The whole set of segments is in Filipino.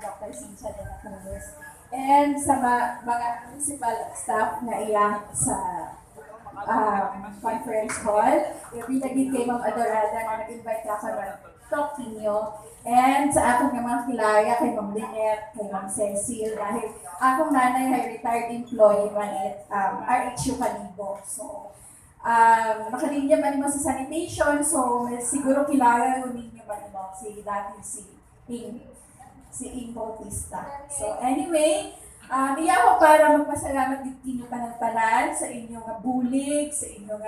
Dr. Cynthia de la Cruz. And sa ma- mga principal staff na iyan sa um, conference hall. Pinagin kay Ma'am Adorada na nag-invite ako na talk ninyo. And sa akong mga kilaya, kay Ma'am Lynette, kay Ma'am Cecil, dahil akong nanay ay retired employee man at um, RHU Kalibo. So, um, nakalinya man mo sa sanitation, so siguro kilala ninyo man mo si dati si Ing, si Ing. So anyway, um, iya ko para magpasalamat din kinyo panagtanan sa inyong nga bulig, sa inyong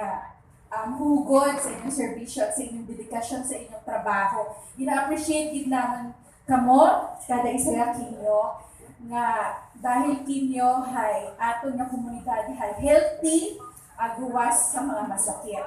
um, hugod, sa inyong serbisyo, at sa inyong dedikasyon sa inyong trabaho. Ina-appreciate din naman kamo, kada isa nga kinyo, nga dahil kinyo hay ato nga komunidad hay healthy, aguwas sa mga masakit.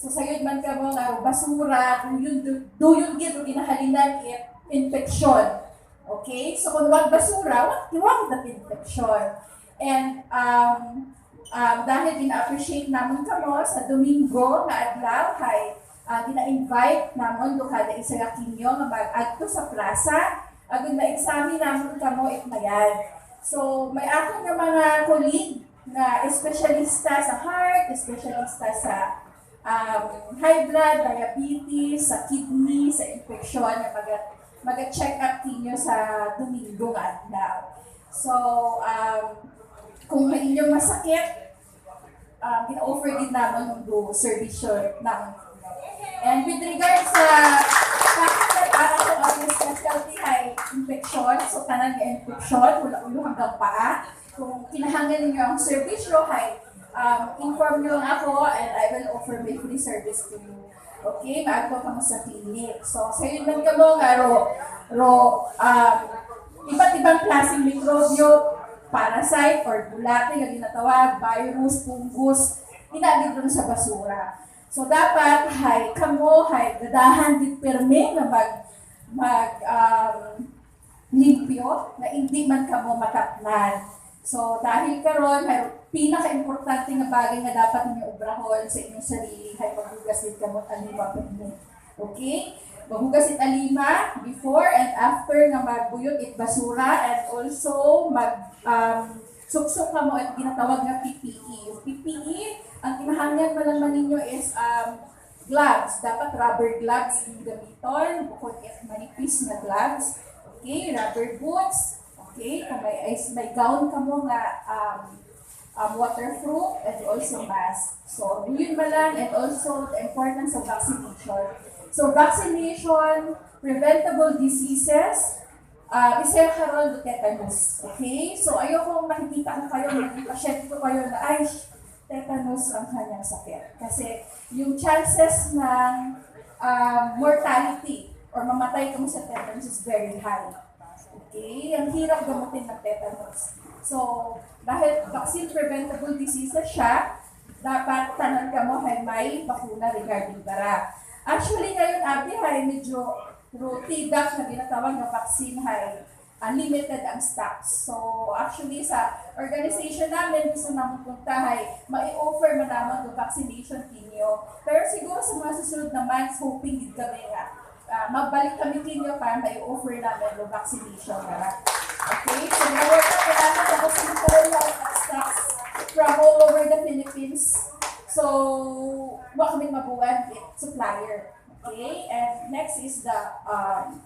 So sayod man ka mo nga basura, duyon duyon gid ug kinahalinan it infection. Okay? So kung wag basura, wag wag na infection. And um, um, dahil gina-appreciate naman kamo sa Domingo nga adlaw kay uh, gina-invite namon do kada isa ka kinyo nga mag-adto sa plaza agud ma-examine namon kamo itmayan. So may ako nga mga colleague na espesyalista sa heart, espesyalista sa um, high blood, diabetes, sa kidney, sa infection, na mag mag-check up ninyo sa Domingo nga adlaw. So, um, kung may inyong masakit, um, gina-offer din namin yung do serbisyo ng And with regards sa fact that para ko ang specialty ay infection, so tanan nga infection, mula ulo hanggang paa. Kung kinahanglan ninyo ang serbisyo, ay um, inform nyo lang ako and I will offer my free service to you. Okay, maagpo ka mo sa clinic. So, sa yun man ka mo nga ro, ro, um, iba't ibang klaseng mikrobyo, parasite or bulate nga ginatawag, virus, fungus, inagid doon sa basura. So dapat hay kamo hay dadahan dit perme nga mag mag um, limpyo na hindi man kamo matapnan. So dahil karon hay pinaka-importante nga bagay nga dapat ninyo obrahon sa inyong sarili hay paghugas dit kamo alima perme. Okay? Maghugas it alima before and after nga magbuyot it basura and also mag um, suksok ka mo at ginatawag nga PPE. Yung PPE, ang kinahanglan mo naman ninyo is um, gloves. Dapat rubber gloves yung gamiton, bukod it manipis na gloves. Okay, rubber boots. Okay, kung may, may gown ka mo nga um, um, waterproof and also mask. So, yun ba lang and also the importance of vaccination. So, vaccination, preventable diseases, uh, isa karon do tetanus. Okay? So, ayoko makikita ko kayo, maging pasyente ko kayo na, ay, tetanus ang kanyang sakit. Kasi yung chances ng um, mortality or mamatay ka mo sa tetanus is very high. Okay? Ang hirap gamutin ng tetanus. So, dahil vaccine preventable diseases siya, dapat tanan ka mo ay may bakuna regarding dara. Actually, ngayon, Abi, ay medyo Rotidac na ginatawag na vaccine ay unlimited ang stocks. So, actually, sa organization namin, gusto namin punta ay mai-offer man naman yung vaccination kinyo. Pero siguro sa mga susunod na months, hoping din kami nga, ah, magbalik kami kinyo para mai-offer namin yung vaccination. na. Okay? So, nawag na po namin ako sa mga stocks from all over the Philippines. So, wa kami mabuwan supplier. Okay? And next is the um,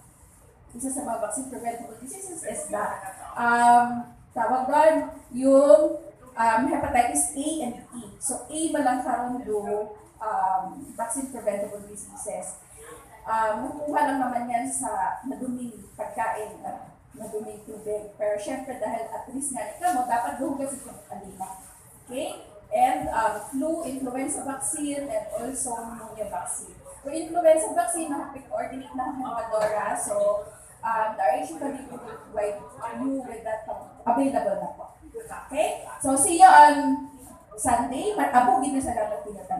isa sa mga vaccine preventable diseases is the um, tawag doon yung um, hepatitis A and E. So A malang karon do um, vaccine preventable diseases. Um, makukuha lang naman yan sa maduming pagkain at maduming tubig. Pero syempre dahil at least nga ikaw mo, dapat duhugas ito ng alima. Okay? And um, flu, influenza vaccine, and also pneumonia vaccine. For influenza vaccine, nakapag-coordinate na ang mga Dora. So, um, the can will provide you with that um, available na po. Okay? So, see you on Sunday. Mag-abog din sa dapat tinatanan.